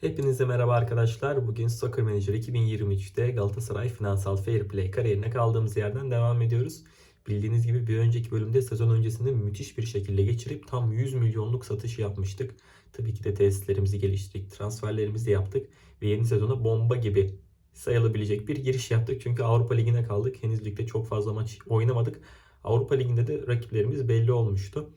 Hepinize merhaba arkadaşlar. Bugün Soccer Manager 2023'te Galatasaray Finansal Fair Play kariyerine kaldığımız yerden devam ediyoruz. Bildiğiniz gibi bir önceki bölümde sezon öncesinde müthiş bir şekilde geçirip tam 100 milyonluk satış yapmıştık. Tabii ki de tesislerimizi geliştirdik, transferlerimizi yaptık ve yeni sezona bomba gibi sayılabilecek bir giriş yaptık. Çünkü Avrupa Ligi'ne kaldık. Henüz ligde çok fazla maç oynamadık. Avrupa Ligi'nde de rakiplerimiz belli olmuştu.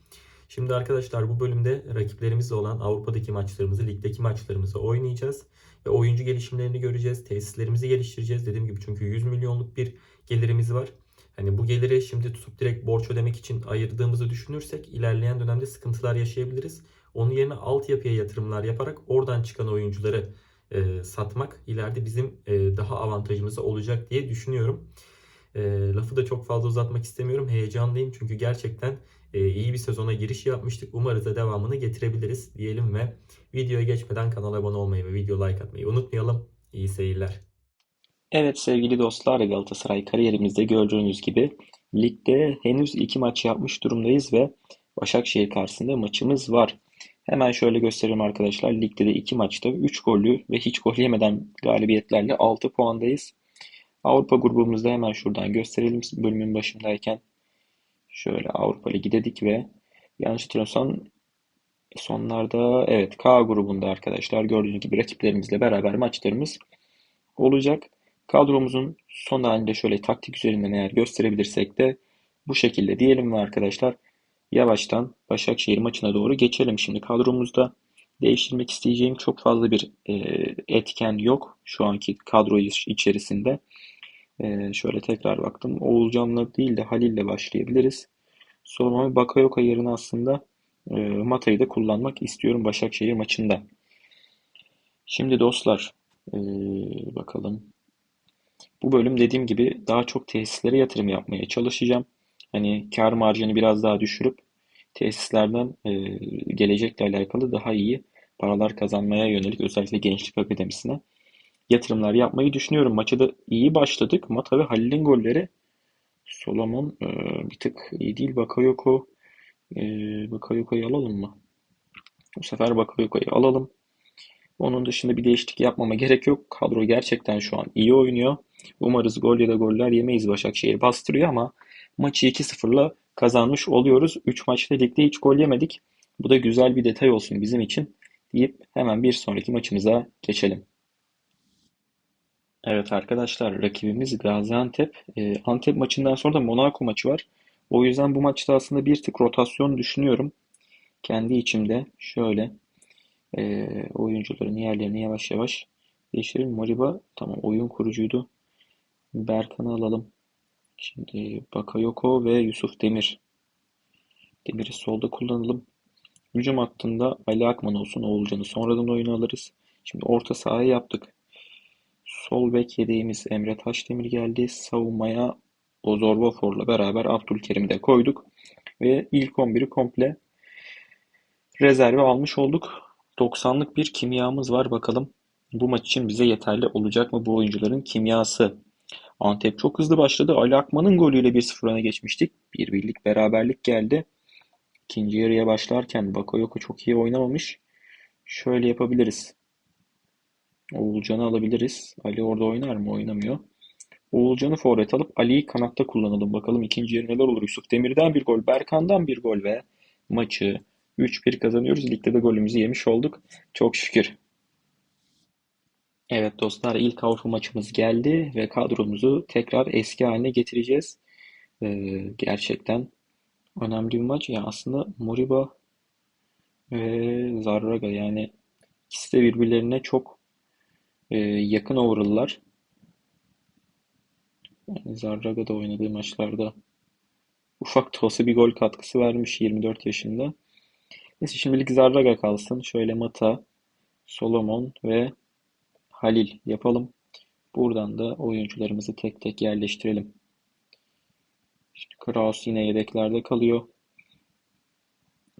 Şimdi arkadaşlar bu bölümde rakiplerimizle olan Avrupa'daki maçlarımızı, ligdeki maçlarımızı oynayacağız. Ve oyuncu gelişimlerini göreceğiz. Tesislerimizi geliştireceğiz. Dediğim gibi çünkü 100 milyonluk bir gelirimiz var. Hani bu geliri şimdi tutup direkt borç ödemek için ayırdığımızı düşünürsek ilerleyen dönemde sıkıntılar yaşayabiliriz. Onun yerine altyapıya yatırımlar yaparak oradan çıkan oyuncuları e, satmak ileride bizim e, daha avantajımıza olacak diye düşünüyorum. E, lafı da çok fazla uzatmak istemiyorum. Heyecanlıyım çünkü gerçekten iyi bir sezona giriş yapmıştık. Umarız da devamını getirebiliriz diyelim ve videoya geçmeden kanala abone olmayı ve video like atmayı unutmayalım. İyi seyirler. Evet sevgili dostlar Galatasaray kariyerimizde gördüğünüz gibi ligde henüz iki maç yapmış durumdayız ve Başakşehir karşısında maçımız var. Hemen şöyle göstereyim arkadaşlar. Ligde de iki maçta 3 gollü ve hiç gol yemeden galibiyetlerle 6 puandayız. Avrupa grubumuzda hemen şuradan gösterelim bölümün başındayken. Şöyle Avrupa Ligi dedik ve yanlış hatırlamıyorsam sonlarda evet K grubunda arkadaşlar gördüğünüz gibi rakiplerimizle beraber maçlarımız olacak. Kadromuzun son halinde şöyle taktik üzerinden eğer gösterebilirsek de bu şekilde diyelim ve arkadaşlar yavaştan Başakşehir maçına doğru geçelim. Şimdi kadromuzda değiştirmek isteyeceğim çok fazla bir etken yok şu anki kadro içerisinde. E, şöyle tekrar baktım. Oğulcan'la değil de Halil'le başlayabiliriz. Solomon Bakayoko yerine aslında e, Mata'yı da kullanmak istiyorum Başakşehir maçında. Şimdi dostlar e, bakalım. Bu bölüm dediğim gibi daha çok tesislere yatırım yapmaya çalışacağım. Hani kar marjını biraz daha düşürüp tesislerden e, gelecekle alakalı daha iyi paralar kazanmaya yönelik özellikle Gençlik Akademisi'ne yatırımlar yapmayı düşünüyorum. Maça da iyi başladık. Mata ve Halil'in golleri Solomon e, bir tık iyi değil. Bakayoko e, Bakayoko'yu alalım mı? Bu sefer Bakayoko'yu alalım. Onun dışında bir değişiklik yapmama gerek yok. Kadro gerçekten şu an iyi oynuyor. Umarız gol ya da goller yemeyiz. Başakşehir bastırıyor ama maçı 2-0'la kazanmış oluyoruz. 3 maçta ligde hiç gol yemedik. Bu da güzel bir detay olsun bizim için deyip hemen bir sonraki maçımıza geçelim. Evet arkadaşlar rakibimiz Gaziantep. Ee, Antep maçından sonra da Monaco maçı var. O yüzden bu maçta aslında bir tık rotasyon düşünüyorum. Kendi içimde şöyle e, oyuncuların yerlerini yavaş yavaş değiştirelim. Moriba tamam oyun kurucuydu. Berkan'ı alalım. Şimdi Bakayoko ve Yusuf Demir. Demir'i solda kullanalım. Hücum hattında Ali Akman olsun Oğulcan'ı sonradan oyuna alırız. Şimdi orta sahaya yaptık. Sol bek yedeğimiz Emre Taşdemir geldi. Savunmaya Ozorbafor'la beraber Abdülkerim'i de koyduk. Ve ilk 11'i komple rezerve almış olduk. 90'lık bir kimyamız var. Bakalım bu maç için bize yeterli olacak mı bu oyuncuların kimyası? Antep çok hızlı başladı. Ali Akman'ın golüyle 1-0 öne geçmiştik. Bir birlik beraberlik geldi. İkinci yarıya başlarken Bakayoko çok iyi oynamamış. Şöyle yapabiliriz. Oğulcan'ı alabiliriz. Ali orada oynar mı? Oynamıyor. Oğulcan'ı forvet alıp Ali'yi kanatta kullanalım. Bakalım ikinci yarı neler olur. Yusuf Demir'den bir gol, Berkan'dan bir gol ve maçı 3-1 kazanıyoruz. Ligde de golümüzü yemiş olduk. Çok şükür. Evet dostlar ilk Avrupa maçımız geldi ve kadromuzu tekrar eski haline getireceğiz. Ee, gerçekten önemli bir maç. Ya aslında Moriba ve Zarraga yani ikisi de birbirlerine çok e, yakın overall'lar. Yani Zarraga da oynadığı maçlarda ufak da bir gol katkısı vermiş 24 yaşında. Neyse şimdilik Zarraga kalsın. Şöyle Mata, Solomon ve Halil yapalım. Buradan da oyuncularımızı tek tek yerleştirelim. İşte Kraus yine yedeklerde kalıyor.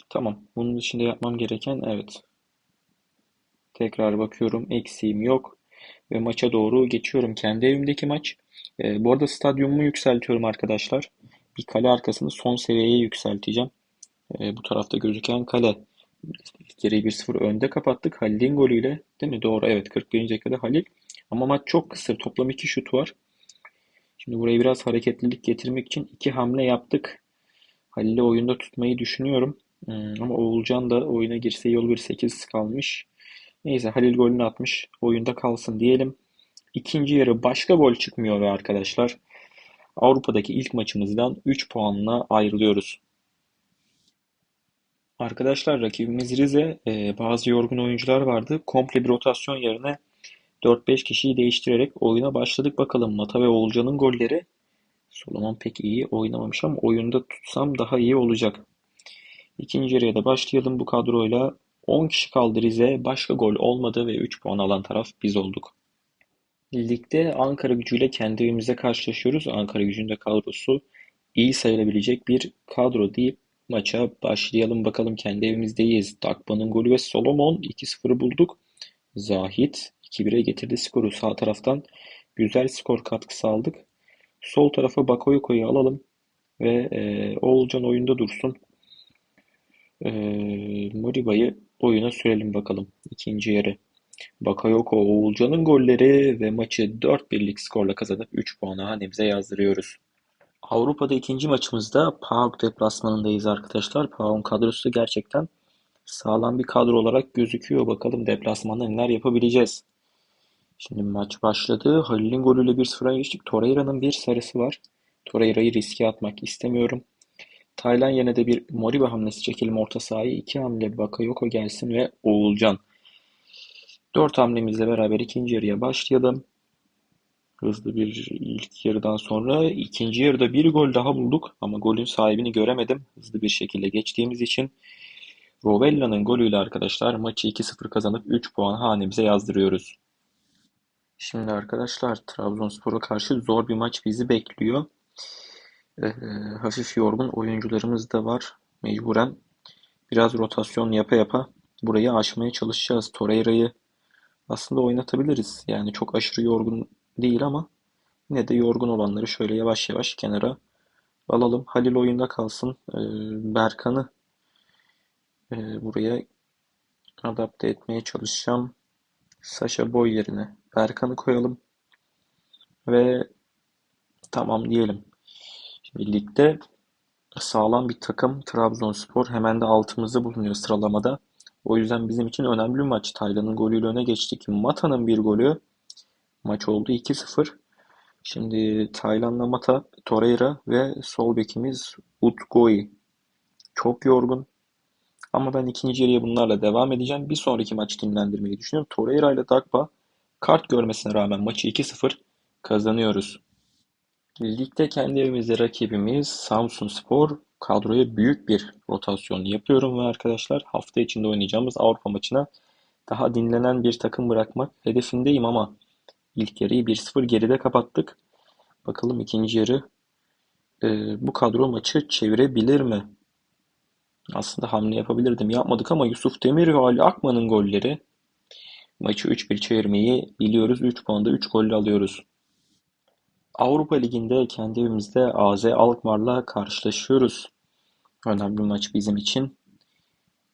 Tamam. Bunun dışında yapmam gereken evet. Tekrar bakıyorum. Eksiğim yok. Ve maça doğru geçiyorum. Kendi evimdeki maç. Ee, bu arada stadyumumu yükseltiyorum arkadaşlar. Bir kale arkasını son seviyeye yükselteceğim. Ee, bu tarafta gözüken kale yarıyı 1-0 önde kapattık. Halil'in golüyle. Değil mi? Doğru. Evet. 41. dakikada Halil. Ama maç çok kısır. Toplam 2 şut var. Şimdi buraya biraz hareketlilik getirmek için iki hamle yaptık. Halil'i oyunda tutmayı düşünüyorum. Hmm, ama Oğulcan da oyuna girse yol 1-8 kalmış. Neyse Halil golünü atmış. Oyunda kalsın diyelim. İkinci yarı başka gol çıkmıyor ve arkadaşlar Avrupa'daki ilk maçımızdan 3 puanla ayrılıyoruz. Arkadaşlar rakibimiz Rize. Ee, bazı yorgun oyuncular vardı. Komple bir rotasyon yerine 4-5 kişiyi değiştirerek oyuna başladık. Bakalım Mata ve Oğulcan'ın golleri. Solomon pek iyi oynamamış ama oyunda tutsam daha iyi olacak. İkinci yarıya da başlayalım bu kadroyla. 10 kişi kaldı Rize. Başka gol olmadı ve 3 puan alan taraf biz olduk. Ligde Ankara gücüyle kendi evimizde karşılaşıyoruz. Ankara gücünün de kadrosu iyi sayılabilecek bir kadro deyip maça başlayalım bakalım. Kendi evimizdeyiz. Dakba'nın golü ve Solomon 2-0'ı bulduk. Zahit 2-1'e getirdi skoru. Sağ taraftan güzel skor katkısı aldık. Sol tarafa Bakoyoko'yu alalım ve e, Oğulcan oyunda dursun. E, Moriba'yı oyuna sürelim bakalım ikinci yarı. Bakayoko Oğulcan'ın golleri ve maçı 4-1'lik skorla kazanıp 3 puanı hanemize yazdırıyoruz. Avrupa'da ikinci maçımızda PAOK deplasmanındayız arkadaşlar. PAOK'un kadrosu gerçekten sağlam bir kadro olarak gözüküyor. Bakalım deplasmanda neler yapabileceğiz. Şimdi maç başladı. Halil'in golüyle 1-0'a geçtik. Torreira'nın bir sarısı var. Torreira'yı riske atmak istemiyorum. Taylan yerine de bir Moriba hamlesi çekelim orta sahaya. iki hamle Bakayoko gelsin ve Oğulcan. Dört hamlemizle beraber ikinci yarıya başlayalım. Hızlı bir ilk yarıdan sonra ikinci yarıda bir gol daha bulduk ama golün sahibini göremedim. Hızlı bir şekilde geçtiğimiz için Rovella'nın golüyle arkadaşlar maçı 2-0 kazanıp 3 puan hanemize yazdırıyoruz. Şimdi arkadaşlar Trabzonspor'a karşı zor bir maç bizi bekliyor. Hafif yorgun oyuncularımız da var. Mecburen biraz rotasyon yapa yapa burayı aşmaya çalışacağız. Torreira'yı aslında oynatabiliriz. Yani çok aşırı yorgun değil ama yine de yorgun olanları şöyle yavaş yavaş kenara alalım. Halil oyunda kalsın. Ee, Berkan'ı e, buraya adapte etmeye çalışacağım. Sasha Boy yerine Berkan'ı koyalım. Ve tamam diyelim. Ligde sağlam bir takım Trabzonspor hemen de altımızda bulunuyor sıralamada. O yüzden bizim için önemli bir maç. Taylan'ın golüyle öne geçtik. Mata'nın bir golü. Maç oldu 2-0. Şimdi Taylan'la Mata, Torreira ve sol bekimiz Utgoy. Çok yorgun. Ama ben ikinci yarıya bunlarla devam edeceğim. Bir sonraki maç dinlendirmeyi düşünüyorum. Torreira ile Dagba kart görmesine rağmen maçı 2-0 kazanıyoruz. Ligde kendi evimizde rakibimiz Samsunspor. Kadroya büyük bir rotasyon yapıyorum ve arkadaşlar hafta içinde oynayacağımız Avrupa maçına daha dinlenen bir takım bırakmak hedefindeyim ama ilk yarıyı 1-0 geride kapattık. Bakalım ikinci yarı e, bu kadro maçı çevirebilir mi? Aslında hamle yapabilirdim. Yapmadık ama Yusuf Demir ve Ali Akman'ın golleri maçı 3-1 çevirmeyi biliyoruz. 3 puanda 3 golle alıyoruz. Avrupa Ligi'nde kendi evimizde AZ Alkmaar'la karşılaşıyoruz. Önemli bir maç bizim için.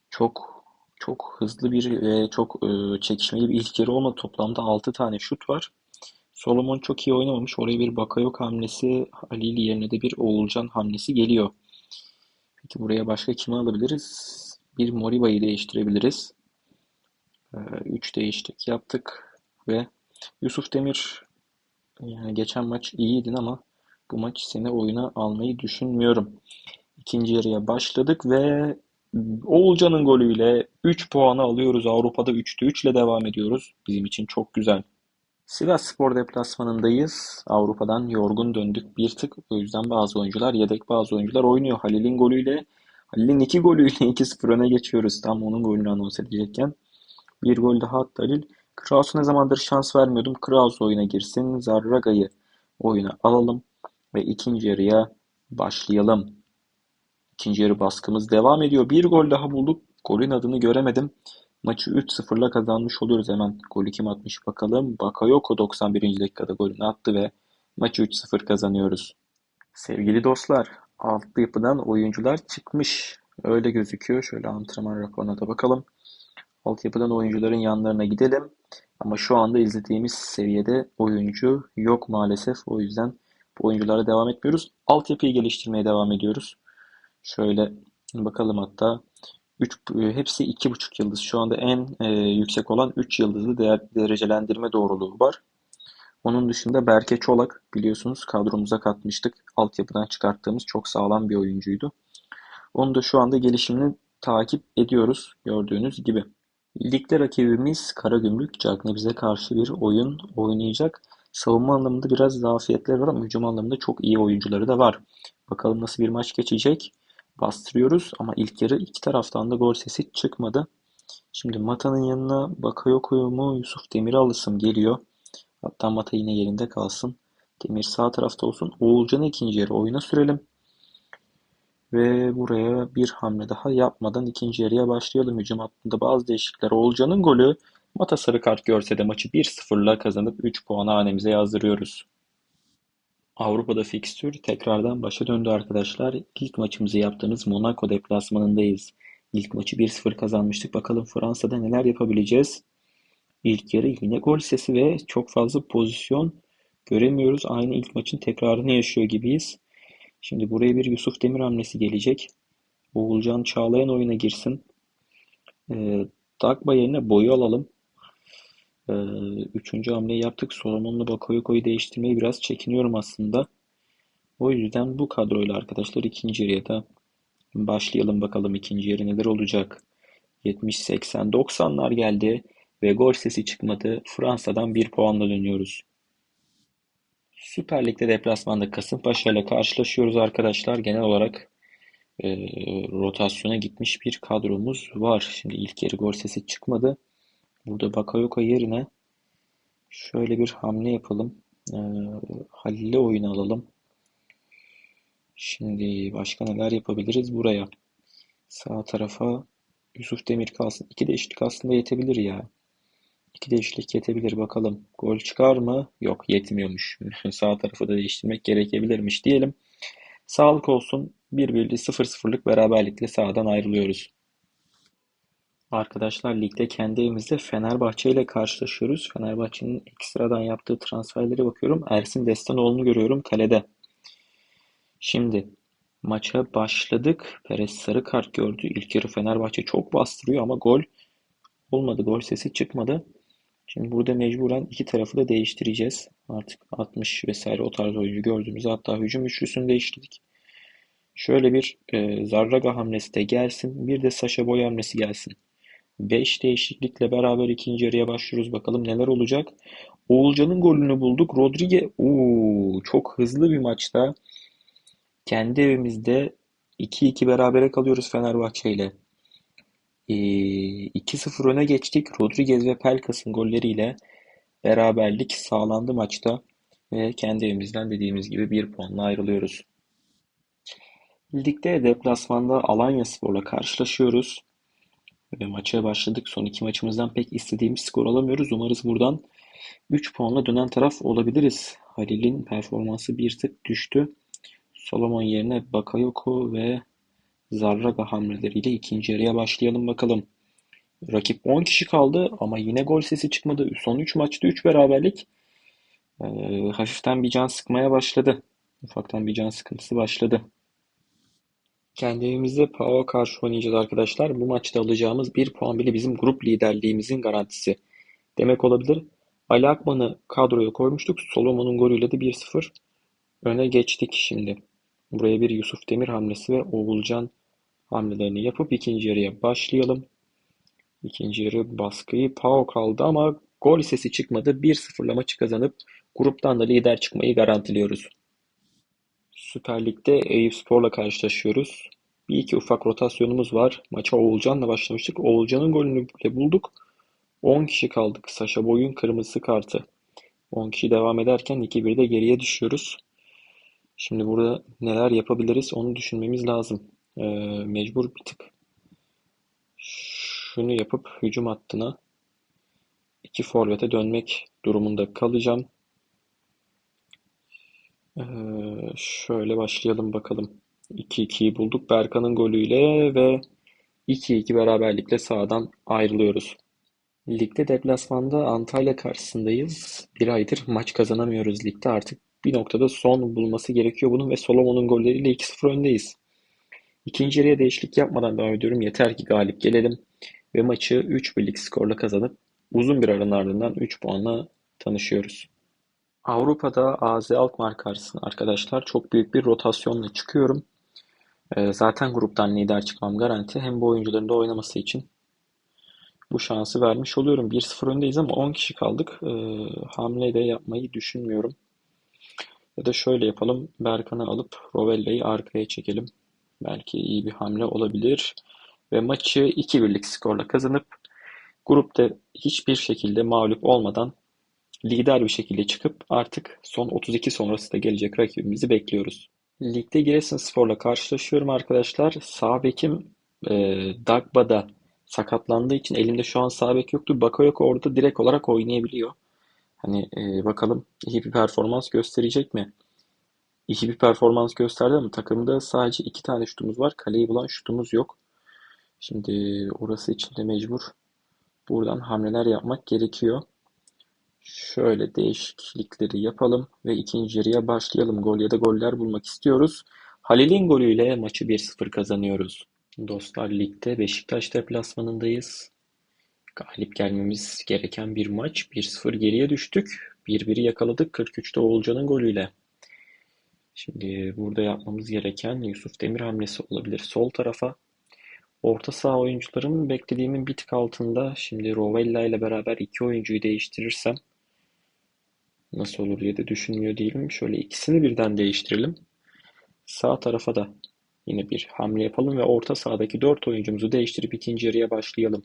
Çok çok hızlı bir ve çok e, çekişmeli bir ilk yarı olmadı. Toplamda 6 tane şut var. Solomon çok iyi oynamamış. Oraya bir Bakayok hamlesi, Halil yerine de bir Oğulcan hamlesi geliyor. Peki buraya başka kimi alabiliriz? Bir Moriba'yı değiştirebiliriz. 3 e, değişiklik yaptık ve Yusuf Demir yani geçen maç iyiydin ama bu maç seni oyuna almayı düşünmüyorum. İkinci yarıya başladık ve Oğulcan'ın golüyle 3 puanı alıyoruz. Avrupa'da 3'te 3 ile devam ediyoruz. Bizim için çok güzel. Sivas Spor deplasmanındayız. Avrupa'dan yorgun döndük bir tık. O yüzden bazı oyuncular yedek bazı oyuncular oynuyor. Halil'in golüyle Halil'in iki golüyle 2-0 öne geçiyoruz. Tam onun golünü anons edecekken. Bir gol daha attı Halil. Kraus'a ne zamandır şans vermiyordum. Kraus oyuna girsin. Zarraga'yı oyuna alalım. Ve ikinci yarıya başlayalım. İkinci yarı baskımız devam ediyor. Bir gol daha bulduk. Golün adını göremedim. Maçı 3-0'la kazanmış oluyoruz hemen. Golü kim atmış bakalım. Bakayoko 91. dakikada golünü attı ve maçı 3-0 kazanıyoruz. Sevgili dostlar, alt yapıdan oyuncular çıkmış. Öyle gözüküyor. Şöyle antrenman raporuna da bakalım. Altyapıdan oyuncuların yanlarına gidelim. Ama şu anda izlediğimiz seviyede oyuncu yok maalesef. O yüzden bu oyunculara devam etmiyoruz. Altyapıyı geliştirmeye devam ediyoruz. Şöyle bakalım hatta. 3, hepsi 2,5 yıldız. Şu anda en e, yüksek olan 3 yıldızlı değer, derecelendirme doğruluğu var. Onun dışında Berke Çolak biliyorsunuz kadromuza katmıştık. Altyapıdan çıkarttığımız çok sağlam bir oyuncuydu. Onu da şu anda gelişimini takip ediyoruz gördüğünüz gibi. Ligde rakibimiz Karagümrük bize karşı bir oyun oynayacak. Savunma anlamında biraz zafiyetler var ama hücum anlamında çok iyi oyuncuları da var. Bakalım nasıl bir maç geçecek. Bastırıyoruz ama ilk yarı iki taraftan da gol sesi çıkmadı. Şimdi Mata'nın yanına Bakayoko mu Yusuf Demir'i alısım geliyor. Hatta Mata yine yerinde kalsın. Demir sağ tarafta olsun. Oğulcan'ı ikinci yarı oyuna sürelim. Ve buraya bir hamle daha yapmadan ikinci yarıya başlayalım. Hücum hattında bazı değişiklikler. Oğulcan'ın golü Mata sarı kart görse de maçı 1-0'la kazanıp 3 puanı hanemize yazdırıyoruz. Avrupa'da fikstür tekrardan başa döndü arkadaşlar. İlk maçımızı yaptığımız Monaco deplasmanındayız. İlk maçı 1-0 kazanmıştık. Bakalım Fransa'da neler yapabileceğiz. İlk yarı yine gol sesi ve çok fazla pozisyon göremiyoruz. Aynı ilk maçın tekrarını yaşıyor gibiyiz. Şimdi buraya bir Yusuf Demir hamlesi gelecek. Oğulcan Çağlayan oyuna girsin. E, Dagba yerine boyu alalım. E, üçüncü hamleyi yaptık. Solomon'la Bakayoka'yı değiştirmeyi biraz çekiniyorum aslında. O yüzden bu kadroyla arkadaşlar ikinci yarıya da başlayalım bakalım ikinci yarı neler olacak. 70, 80, 90'lar geldi ve gol sesi çıkmadı. Fransa'dan bir puanla dönüyoruz. Süper Lig'de deplasmanda Kasımpaşa ile karşılaşıyoruz arkadaşlar. Genel olarak e, rotasyona gitmiş bir kadromuz var. Şimdi ilk yarı gol sesi çıkmadı. Burada Bakayoko yerine şöyle bir hamle yapalım. E, Halil'i oyuna alalım. Şimdi başka neler yapabiliriz buraya? Sağ tarafa Yusuf Demir kalsın. İki değişiklik aslında yetebilir ya. İki değişiklik yetebilir bakalım. Gol çıkar mı? Yok yetmiyormuş. Sağ tarafı da değiştirmek gerekebilirmiş diyelim. Sağlık olsun. 1-1'li 0-0'lık beraberlikle sahadan ayrılıyoruz. Arkadaşlar ligde kendi evimizde Fenerbahçe ile karşılaşıyoruz. Fenerbahçe'nin ekstradan yaptığı transferlere bakıyorum. Ersin Destanoğlu'nu görüyorum kalede. Şimdi maça başladık. Perez sarı kart gördü. İlk yarı Fenerbahçe çok bastırıyor ama gol olmadı. Gol sesi çıkmadı. Şimdi burada mecburen iki tarafı da değiştireceğiz. Artık 60 vesaire o tarz oyuncu gördüğümüzde hatta hücum üçlüsünü değiştirdik. Şöyle bir e, Zarraga hamlesi de gelsin. Bir de Saşa Boy hamlesi gelsin. 5 değişiklikle beraber ikinci yarıya başlıyoruz. Bakalım neler olacak. Oğulcan'ın golünü bulduk. Rodrigue Oo, çok hızlı bir maçta. Kendi evimizde 2-2 berabere kalıyoruz Fenerbahçe ile. E, 2-0 öne geçtik. Rodriguez ve Pelkas'ın golleriyle beraberlik sağlandı maçta. Ve kendi evimizden dediğimiz gibi bir puanla ayrılıyoruz. Ligde deplasmanda Alanyaspor'la karşılaşıyoruz. Ve maça başladık. Son iki maçımızdan pek istediğimiz skor alamıyoruz. Umarız buradan 3 puanla dönen taraf olabiliriz. Halil'in performansı bir tık düştü. Solomon yerine Bakayoko ve Zarraga hamleleriyle ikinci yarıya başlayalım bakalım. Rakip 10 kişi kaldı ama yine gol sesi çıkmadı. Son 3 maçta 3 beraberlik. Ee, hafiften bir can sıkmaya başladı. Ufaktan bir can sıkıntısı başladı. Kendi evimizde PAOK'a karşı oynayacağız arkadaşlar. Bu maçta alacağımız 1 puan bile bizim grup liderliğimizin garantisi. Demek olabilir. Ali Akman'ı kadroya koymuştuk. Solomon'un golüyle de 1-0 öne geçtik şimdi. Buraya bir Yusuf Demir hamlesi ve Oğulcan hamlelerini yapıp ikinci yarıya başlayalım. İkinci yarı baskıyı PAOK aldı ama gol sesi çıkmadı. 1-0'la maçı kazanıp gruptan da lider çıkmayı garantiliyoruz. Süper Lig'de Eyüpspor'la karşılaşıyoruz. Bir iki ufak rotasyonumuz var. Maça Oğulcan'la başlamıştık. Oğulcan'ın golünü bile bulduk. 10 kişi kaldık. Saşa Boy'un kırmızı kartı. 10 kişi devam ederken 2-1'de geriye düşüyoruz. Şimdi burada neler yapabiliriz onu düşünmemiz lazım. Ee, mecbur bir tık şunu yapıp hücum hattına iki forvete dönmek durumunda kalacağım. Ee, şöyle başlayalım bakalım. 2-2'yi bulduk Berkan'ın golüyle ve 2-2 beraberlikle sahadan ayrılıyoruz. Ligde deplasmanda Antalya karşısındayız. Bir aydır maç kazanamıyoruz ligde. Artık bir noktada son bulması gerekiyor bunun ve Solomon'un golleriyle 2-0 öndeyiz. İkinci yarıya değişiklik yapmadan devam ediyorum. Yeter ki galip gelelim ve maçı 3-1'lik skorla kazanıp uzun bir aranın ardından 3 puanla tanışıyoruz. Avrupa'da AZ Alkmaar karşısında arkadaşlar çok büyük bir rotasyonla çıkıyorum. Ee, zaten gruptan lider çıkmam garanti. Hem bu oyuncuların da oynaması için bu şansı vermiş oluyorum. 1-0 öndeyiz ama 10 kişi kaldık. Ee, hamle de yapmayı düşünmüyorum. Ya da şöyle yapalım. Berkan'ı alıp Rovella'yı arkaya çekelim. Belki iyi bir hamle olabilir. Ve maçı 2-1'lik skorla kazanıp grupta hiçbir şekilde mağlup olmadan lider bir şekilde çıkıp artık son 32 sonrası da gelecek rakibimizi bekliyoruz. Ligde Giresunspor'la karşılaşıyorum arkadaşlar. Sağ bekim e, Dagba'da sakatlandığı için elimde şu an sağ bek yoktu. Bakayoko orada direkt olarak oynayabiliyor. Hani e, bakalım iyi bir performans gösterecek mi? İyi bir performans gösterdi ama takımda sadece iki tane şutumuz var. Kaleyi bulan şutumuz yok. Şimdi orası için de mecbur buradan hamleler yapmak gerekiyor. Şöyle değişiklikleri yapalım ve ikinci yarıya başlayalım. Gol ya da goller bulmak istiyoruz. Halil'in golüyle maçı 1-0 kazanıyoruz. Dostlar ligde Beşiktaş deplasmanındayız. Galip gelmemiz gereken bir maç. 1-0 geriye düştük. 1-1'i yakaladık 43'te Oğulcan'ın golüyle. Şimdi burada yapmamız gereken Yusuf Demir hamlesi olabilir sol tarafa. Orta saha oyuncularım beklediğimin bir tık altında. Şimdi Rovella ile beraber iki oyuncuyu değiştirirsem nasıl olur diye de düşünmüyor değilim. Şöyle ikisini birden değiştirelim. Sağ tarafa da yine bir hamle yapalım ve orta sahadaki dört oyuncumuzu değiştirip ikinci yarıya başlayalım.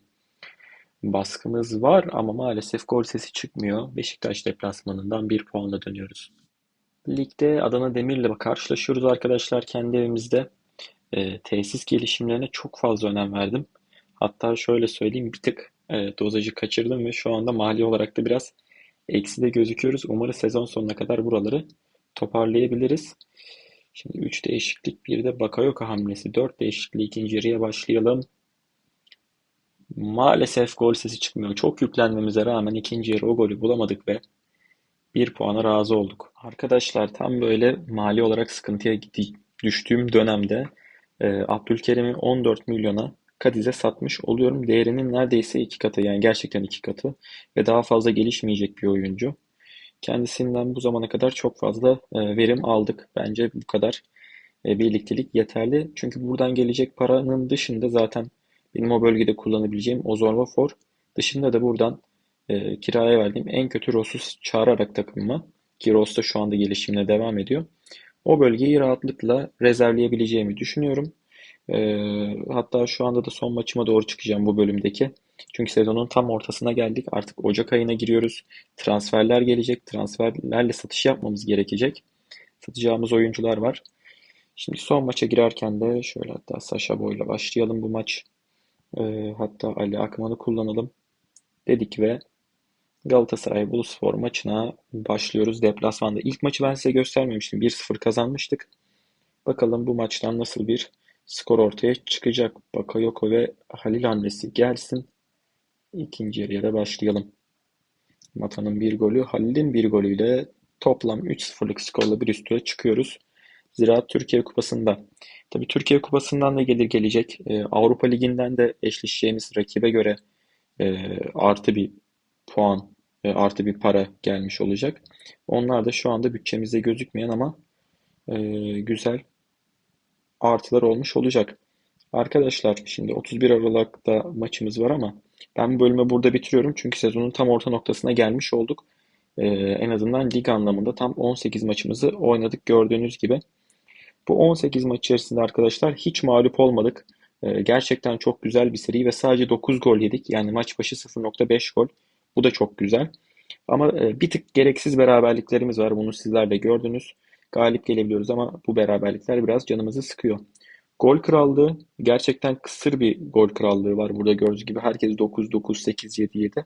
Baskımız var ama maalesef gol sesi çıkmıyor. Beşiktaş deplasmanından bir puanla dönüyoruz. Ligde Adana Demir'le karşılaşıyoruz arkadaşlar kendi evimizde. E, tesis gelişimlerine çok fazla önem verdim. Hatta şöyle söyleyeyim bir tık e, dozajı kaçırdım ve şu anda mali olarak da biraz ekside gözüküyoruz. Umarım sezon sonuna kadar buraları toparlayabiliriz. Şimdi 3 değişiklik bir de Bakayoko hamlesi. 4 değişikliği ikinci yarıya başlayalım. Maalesef gol sesi çıkmıyor. Çok yüklenmemize rağmen ikinci yarı o golü bulamadık ve bir puana razı olduk. Arkadaşlar tam böyle mali olarak sıkıntıya düştüğüm dönemde e, Abdülkerim'i 14 milyona Kadiz'e satmış oluyorum. Değerinin neredeyse iki katı yani gerçekten iki katı ve daha fazla gelişmeyecek bir oyuncu. Kendisinden bu zamana kadar çok fazla e, verim aldık. Bence bu kadar e, birliktelik yeterli. Çünkü buradan gelecek paranın dışında zaten benim o bölgede kullanabileceğim Ozorva For dışında da buradan e, kiraya verdiğim en kötü Ross'u çağırarak takımıma ki Ross da şu anda gelişimine devam ediyor. O bölgeyi rahatlıkla rezervleyebileceğimi düşünüyorum. Ee, hatta şu anda da son maçıma doğru çıkacağım bu bölümdeki. Çünkü sezonun tam ortasına geldik. Artık Ocak ayına giriyoruz. Transferler gelecek. Transferlerle satış yapmamız gerekecek. Satacağımız oyuncular var. Şimdi son maça girerken de şöyle hatta Sasha Boy'la başlayalım bu maç. Ee, hatta Ali Akman'ı kullanalım dedik ve Galatasaray Boluspor maçına başlıyoruz deplasmanda. İlk maçı ben size göstermemiştim. 1-0 kazanmıştık. Bakalım bu maçtan nasıl bir skor ortaya çıkacak. Bakayoko ve Halil hamlesi gelsin. İkinci yarıya da başlayalım. Mata'nın bir golü, Halil'in bir golüyle toplam 3-0'lık skorla bir üstüne çıkıyoruz. Ziraat Türkiye Kupası'nda. Tabii Türkiye Kupası'ndan da gelir gelecek. Ee, Avrupa Ligi'nden de eşleşeceğimiz rakibe göre e, artı bir puan, e, artı bir para gelmiş olacak. Onlar da şu anda bütçemizde gözükmeyen ama e, güzel artılar olmuş olacak. Arkadaşlar şimdi 31 Aralık'ta maçımız var ama ben bu bölümü burada bitiriyorum. Çünkü sezonun tam orta noktasına gelmiş olduk. Ee, en azından lig anlamında tam 18 maçımızı oynadık gördüğünüz gibi. Bu 18 maç içerisinde arkadaşlar hiç mağlup olmadık. Gerçekten çok güzel bir seri ve sadece 9 gol yedik. Yani maç başı 0.5 gol. Bu da çok güzel. Ama e, bir tık gereksiz beraberliklerimiz var. Bunu sizler de gördünüz galip gelebiliyoruz ama bu beraberlikler biraz canımızı sıkıyor. Gol krallığı gerçekten kısır bir gol krallığı var. Burada gördüğünüz gibi herkes 9, 9, 8, 7, 7.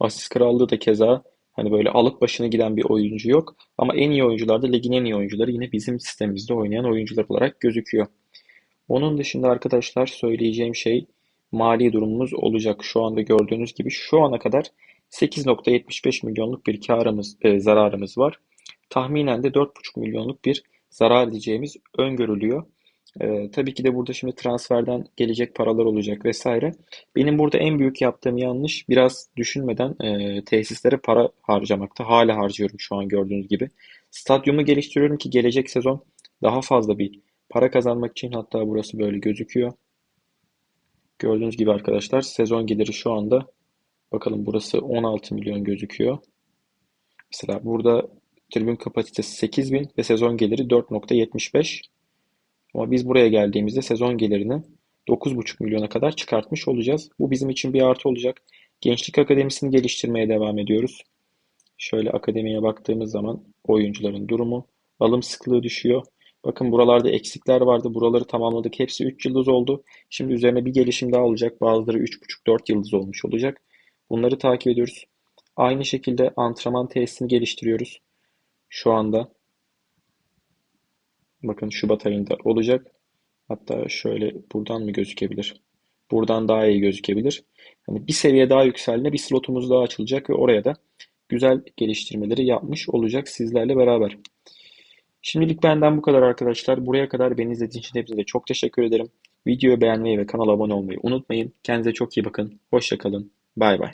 Asist krallığı da keza Hani böyle alıp başına giden bir oyuncu yok. Ama en iyi oyuncular da ligin en iyi oyuncuları yine bizim sistemimizde oynayan oyuncular olarak gözüküyor. Onun dışında arkadaşlar söyleyeceğim şey mali durumumuz olacak. Şu anda gördüğünüz gibi şu ana kadar 8.75 milyonluk bir karımız, e, zararımız var. Tahminen de 4.5 milyonluk bir zarar edeceğimiz öngörülüyor. E, tabii ki de burada şimdi transferden gelecek paralar olacak vesaire. Benim burada en büyük yaptığım yanlış biraz düşünmeden e, tesislere para harcamakta. Hala harcıyorum şu an gördüğünüz gibi. Stadyumu geliştiriyorum ki gelecek sezon daha fazla bir para kazanmak için hatta burası böyle gözüküyor. Gördüğünüz gibi arkadaşlar sezon geliri şu anda bakalım burası 16 milyon gözüküyor. Mesela burada tribün kapasitesi 8000 ve sezon geliri 4.75. Ama biz buraya geldiğimizde sezon gelirini 9,5 milyona kadar çıkartmış olacağız. Bu bizim için bir artı olacak. Gençlik Akademisi'ni geliştirmeye devam ediyoruz. Şöyle akademiye baktığımız zaman oyuncuların durumu, alım sıklığı düşüyor. Bakın buralarda eksikler vardı. Buraları tamamladık. Hepsi 3 yıldız oldu. Şimdi üzerine bir gelişim daha olacak. Bazıları 3,5-4 yıldız olmuş olacak. Bunları takip ediyoruz. Aynı şekilde antrenman tesisini geliştiriyoruz. Şu anda bakın Şubat ayında olacak. Hatta şöyle buradan mı gözükebilir? Buradan daha iyi gözükebilir. Hani bir seviye daha yükseldiğinde bir slotumuz daha açılacak ve oraya da güzel geliştirmeleri yapmış olacak sizlerle beraber. Şimdilik benden bu kadar arkadaşlar. Buraya kadar beni izlediğiniz için hepinize çok teşekkür ederim. Videoyu beğenmeyi ve kanala abone olmayı unutmayın. Kendinize çok iyi bakın. Hoşça kalın. Bay bay.